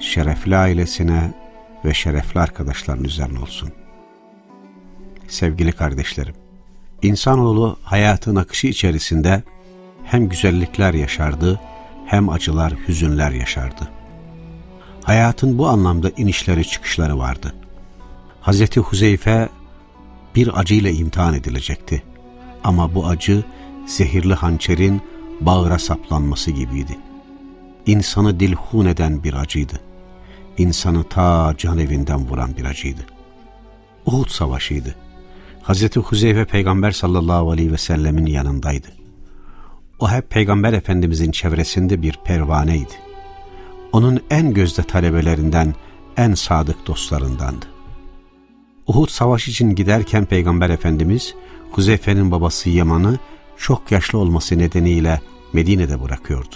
şerefli ailesine ve şerefli arkadaşların üzerine olsun. Sevgili kardeşlerim, insanoğlu hayatın akışı içerisinde hem güzellikler yaşardı, hem acılar, hüzünler yaşardı. Hayatın bu anlamda inişleri çıkışları vardı. Hz. Huzeyfe bir acıyla imtihan edilecekti. Ama bu acı zehirli hançerin bağıra saplanması gibiydi. İnsanı dilhun eden bir acıydı. İnsanı ta can evinden vuran bir acıydı. Uhud savaşıydı. Hz. Huzeyfe peygamber sallallahu aleyhi ve sellemin yanındaydı. O hep peygamber efendimizin çevresinde bir pervaneydi onun en gözde talebelerinden, en sadık dostlarındandı. Uhud savaş için giderken Peygamber Efendimiz, Huzeyfe'nin babası Yaman'ı çok yaşlı olması nedeniyle Medine'de bırakıyordu.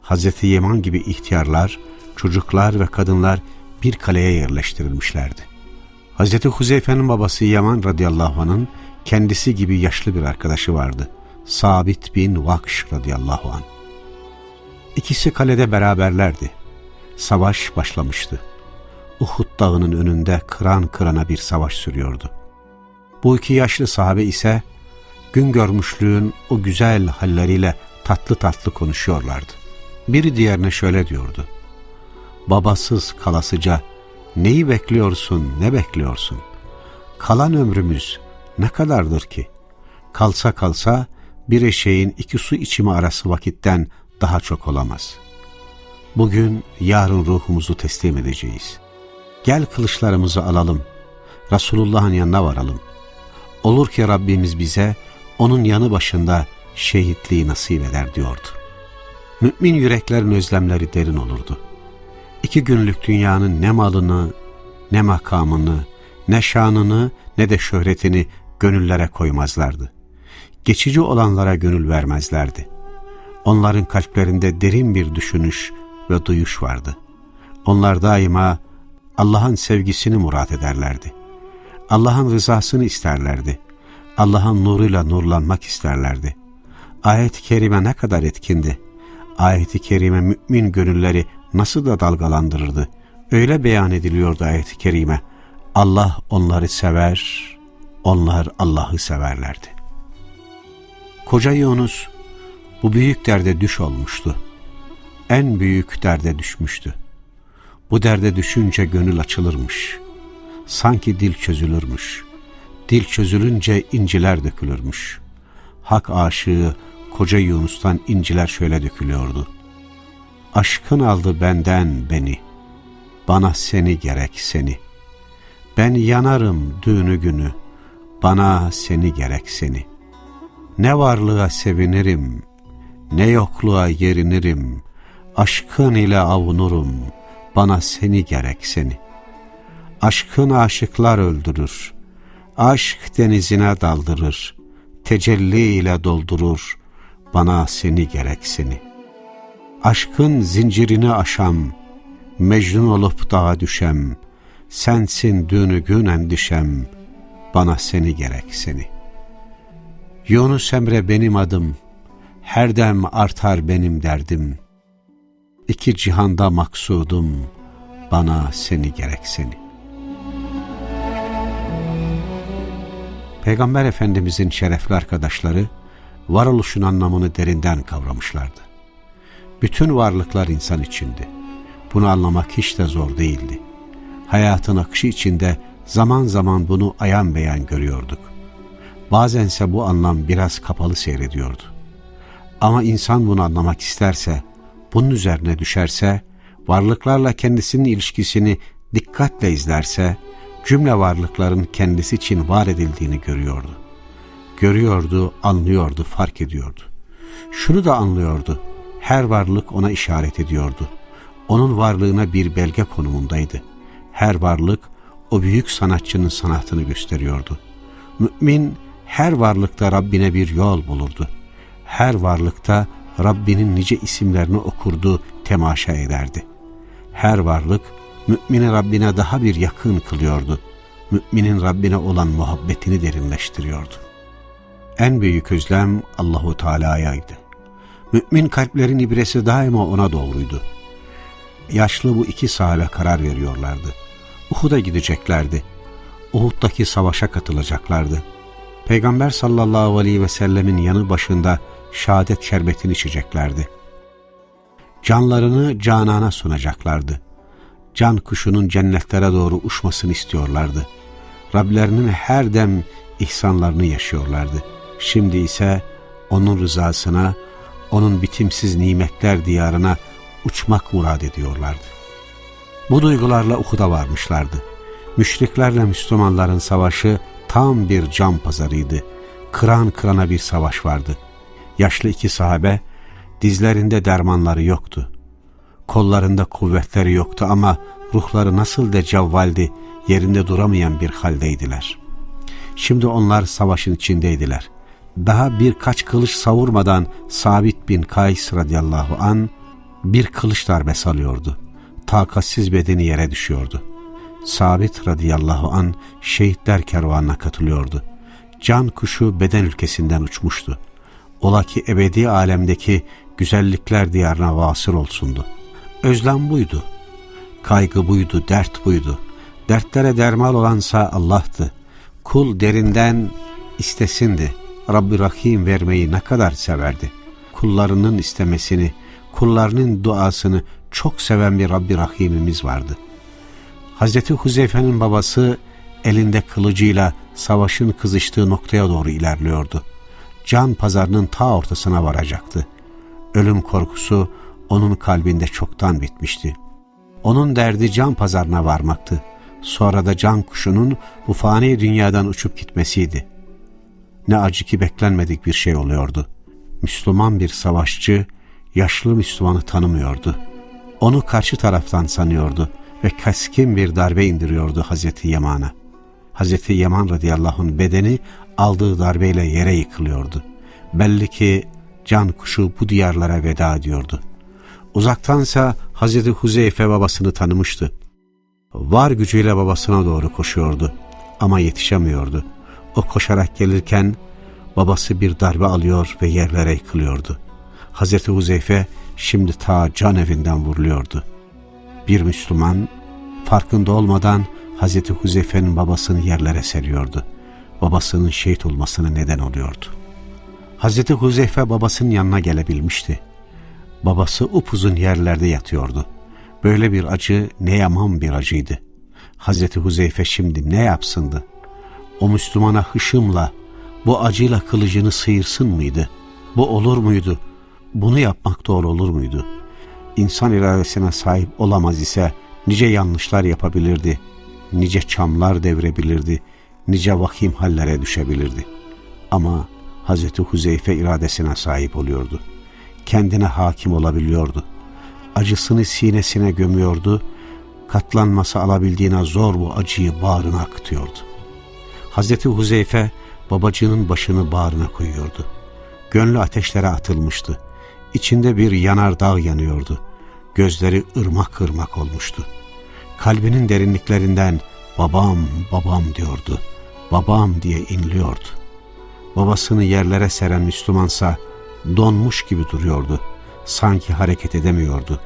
Hazreti Yaman gibi ihtiyarlar, çocuklar ve kadınlar bir kaleye yerleştirilmişlerdi. Hazreti Huzeyfe'nin babası Yaman radıyallahu anh'ın kendisi gibi yaşlı bir arkadaşı vardı. Sabit bin Vakş radıyallahu anh. İkisi kalede beraberlerdi. Savaş başlamıştı. Uhud dağının önünde kıran kırana bir savaş sürüyordu. Bu iki yaşlı sahabe ise gün görmüşlüğün o güzel halleriyle tatlı tatlı konuşuyorlardı. Biri diğerine şöyle diyordu. Babasız kalasıca neyi bekliyorsun, ne bekliyorsun? Kalan ömrümüz ne kadardır ki? Kalsa kalsa bir eşeğin iki su içimi arası vakitten daha çok olamaz. Bugün, yarın ruhumuzu teslim edeceğiz. Gel kılıçlarımızı alalım, Resulullah'ın yanına varalım. Olur ki Rabbimiz bize onun yanı başında şehitliği nasip eder diyordu. Mümin yüreklerin özlemleri derin olurdu. İki günlük dünyanın ne malını, ne makamını, ne şanını, ne de şöhretini gönüllere koymazlardı. Geçici olanlara gönül vermezlerdi. Onların kalplerinde derin bir düşünüş ve duyuş vardı. Onlar daima Allah'ın sevgisini murat ederlerdi. Allah'ın rızasını isterlerdi. Allah'ın nuruyla nurlanmak isterlerdi. Ayet-i Kerime ne kadar etkindi. Ayet-i Kerime mümin gönülleri nasıl da dalgalandırırdı. Öyle beyan ediliyordu ayet-i kerime. Allah onları sever, onlar Allah'ı severlerdi. Koca Yunus bu büyük derde düş olmuştu. En büyük derde düşmüştü. Bu derde düşünce gönül açılırmış. Sanki dil çözülürmüş. Dil çözülünce inciler dökülürmüş. Hak aşığı koca Yunus'tan inciler şöyle dökülüyordu. Aşkın aldı benden beni, bana seni gerek seni. Ben yanarım düğünü günü, bana seni gerek seni. Ne varlığa sevinirim, ne yokluğa yerinirim, aşkın ile avunurum, bana seni gerek seni. Aşkın aşıklar öldürür, aşk denizine daldırır, tecelli ile doldurur, bana seni gerek seni. Aşkın zincirini aşam, mecnun olup dağa düşem, sensin dünü gün endişem, bana seni gerek seni. Yunus Emre benim adım, her dem artar benim derdim. İki cihanda maksudum, bana seni gerek seni. Peygamber Efendimizin şerefli arkadaşları, varoluşun anlamını derinden kavramışlardı. Bütün varlıklar insan içindi. Bunu anlamak hiç de zor değildi. Hayatın akışı içinde zaman zaman bunu ayan beyan görüyorduk. Bazense bu anlam biraz kapalı seyrediyordu. Ama insan bunu anlamak isterse, bunun üzerine düşerse, varlıklarla kendisinin ilişkisini dikkatle izlerse, cümle varlıkların kendisi için var edildiğini görüyordu. Görüyordu, anlıyordu, fark ediyordu. Şunu da anlıyordu, her varlık ona işaret ediyordu. onun varlığına bir belge konumundaydı. Her varlık o büyük sanatçının sanatını gösteriyordu. Mümin her varlıkta Rabbine bir yol bulurdu. Her varlıkta Rabbinin nice isimlerini okurdu, temaşa ederdi. Her varlık mümini Rabbine daha bir yakın kılıyordu. Müminin Rabbine olan muhabbetini derinleştiriyordu. En büyük özlem Allahu Teala'yaydı. Mümin kalplerin ibresi daima ona doğruydu. Yaşlı bu iki sahabe karar veriyorlardı. Uhud'a gideceklerdi. Uhud'daki savaşa katılacaklardı. Peygamber sallallahu aleyhi ve sellemin yanı başında şehadet şerbetini içeceklerdi. Canlarını canana sunacaklardı. Can kuşunun cennetlere doğru uçmasını istiyorlardı. Rablerinin her dem ihsanlarını yaşıyorlardı. Şimdi ise onun rızasına, onun bitimsiz nimetler diyarına uçmak murad ediyorlardı. Bu duygularla Uhud'a varmışlardı. Müşriklerle Müslümanların savaşı tam bir can pazarıydı. Kıran kırana bir savaş vardı. Yaşlı iki sahabe dizlerinde dermanları yoktu. Kollarında kuvvetleri yoktu ama ruhları nasıl da cevvaldi, yerinde duramayan bir haldeydiler. Şimdi onlar savaşın içindeydiler. Daha birkaç kılıç savurmadan Sabit bin Kays radıyallahu an bir kılıç darbesi alıyordu. Takatsiz bedeni yere düşüyordu. Sabit radıyallahu an şehitler kervanına katılıyordu. Can kuşu beden ülkesinden uçmuştu. Ola ki ebedi alemdeki güzellikler diyarına vasıl olsundu. Özlem buydu. Kaygı buydu, dert buydu. Dertlere dermal olansa Allah'tı. Kul derinden istesindi. Rabbi Rahim vermeyi ne kadar severdi. Kullarının istemesini, kullarının duasını çok seven bir Rabbi Rahimimiz vardı. Hazreti Huzeyfe'nin babası elinde kılıcıyla savaşın kızıştığı noktaya doğru ilerliyordu. Can pazarının ta ortasına varacaktı. Ölüm korkusu onun kalbinde çoktan bitmişti. Onun derdi can pazarına varmaktı. Sonra da can kuşunun bu fani dünyadan uçup gitmesiydi. Ne acı ki beklenmedik bir şey oluyordu. Müslüman bir savaşçı yaşlı Müslümanı tanımıyordu. Onu karşı taraftan sanıyordu ve keskin bir darbe indiriyordu Hazreti Yaman'a. Hazreti Yaman radıyallahu anh bedeni aldığı darbeyle yere yıkılıyordu. Belli ki can kuşu bu diyarlara veda ediyordu. Uzaktansa Hazreti Huzeyfe babasını tanımıştı. Var gücüyle babasına doğru koşuyordu ama yetişemiyordu. O koşarak gelirken babası bir darbe alıyor ve yerlere yıkılıyordu. Hazreti Huzeyfe şimdi ta can evinden vuruluyordu. Bir Müslüman farkında olmadan Hazreti Huzeyfe'nin babasını yerlere seriyordu. Babasının şehit olmasına neden oluyordu. Hazreti Huzeyfe babasının yanına gelebilmişti. Babası upuzun yerlerde yatıyordu. Böyle bir acı ne yaman bir acıydı. Hazreti Huzeyfe şimdi ne yapsındı? O Müslümana hışımla, bu acıyla kılıcını sıyırsın mıydı? Bu olur muydu? Bunu yapmak doğru olur muydu? İnsan iradesine sahip olamaz ise nice yanlışlar yapabilirdi, nice çamlar devirebilirdi, nice vahim hallere düşebilirdi. Ama Hazreti Huzeyfe iradesine sahip oluyordu. Kendine hakim olabiliyordu. Acısını sinesine gömüyordu, katlanması alabildiğine zor bu acıyı bağrına akıtıyordu. Hazreti Huzeyfe babacığının başını bağrına koyuyordu. Gönlü ateşlere atılmıştı. İçinde bir yanardağ yanıyordu. Gözleri ırmak ırmak olmuştu. Kalbinin derinliklerinden babam babam diyordu. Babam diye inliyordu. Babasını yerlere seren Müslümansa donmuş gibi duruyordu. Sanki hareket edemiyordu.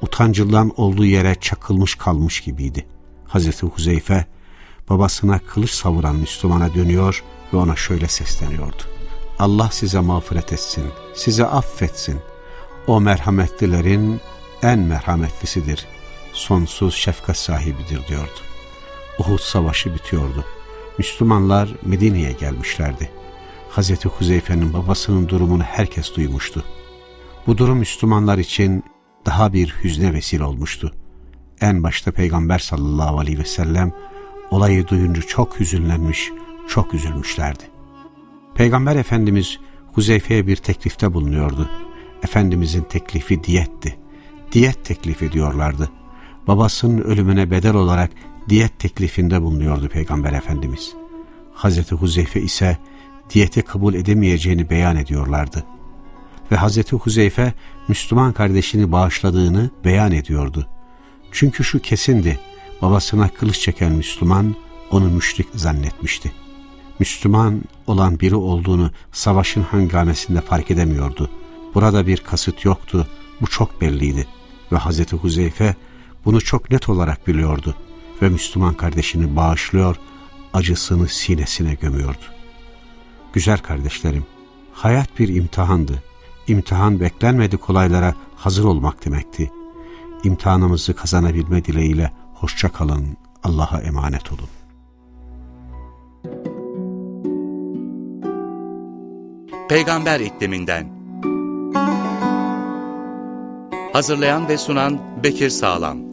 Utancından olduğu yere çakılmış kalmış gibiydi. Hazreti Huzeyfe babasına kılıç savuran Müslümana dönüyor ve ona şöyle sesleniyordu. Allah size mağfiret etsin, size affetsin. O merhametlilerin en merhametlisidir. Sonsuz şefkat sahibidir diyordu. Uhud savaşı bitiyordu. Müslümanlar Medine'ye gelmişlerdi. Hazreti Huzeyfe'nin babasının durumunu herkes duymuştu. Bu durum Müslümanlar için daha bir hüzne vesile olmuştu. En başta Peygamber sallallahu aleyhi ve sellem olayı duyunca çok hüzünlenmiş, çok üzülmüşlerdi. Peygamber Efendimiz Huzeyfe'ye bir teklifte bulunuyordu. Efendimizin teklifi diyetti. diyet teklif ediyorlardı. Babasının ölümüne bedel olarak diyet teklifinde bulunuyordu Peygamber Efendimiz. Hazreti Huzeyfe ise diyeti kabul edemeyeceğini beyan ediyorlardı. Ve Hazreti Huzeyfe Müslüman kardeşini bağışladığını beyan ediyordu. Çünkü şu kesindi, babasına kılıç çeken Müslüman onu müşrik zannetmişti. Müslüman olan biri olduğunu savaşın hangamesinde fark edemiyordu. Burada bir kasıt yoktu, bu çok belliydi. Ve Hazreti Huzeyfe bunu çok net olarak biliyordu ve Müslüman kardeşini bağışlıyor, acısını sinesine gömüyordu. Güzel kardeşlerim, hayat bir imtihandı. İmtihan beklenmedik olaylara hazır olmak demekti. İmtihanımızı kazanabilme dileğiyle hoşça kalın, Allah'a emanet olun. Peygamber ikliminden. Hazırlayan ve sunan Bekir Sağlam.